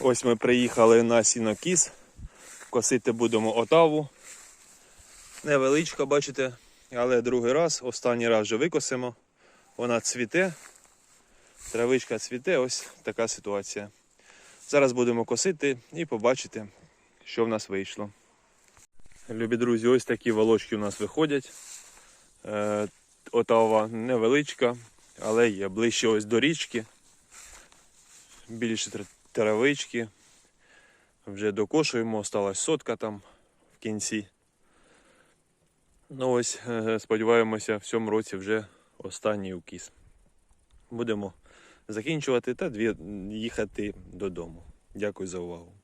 Ось ми приїхали на сінокіс. Косити будемо отаву. Невеличка, бачите, але другий раз, останній раз вже викосимо. Вона цвіте. Травичка цвіте, ось така ситуація. Зараз будемо косити і побачите, що в нас вийшло. Любі друзі, ось такі волочки у нас виходять. Е, Отава невеличка, але є ближче ось до річки. Більше травички. Вже докошуємо, осталась сотка там в кінці. Ну ось, е, сподіваємося, в цьому році вже останній укіс. Будемо закінчувати та їхати додому. Дякую за увагу.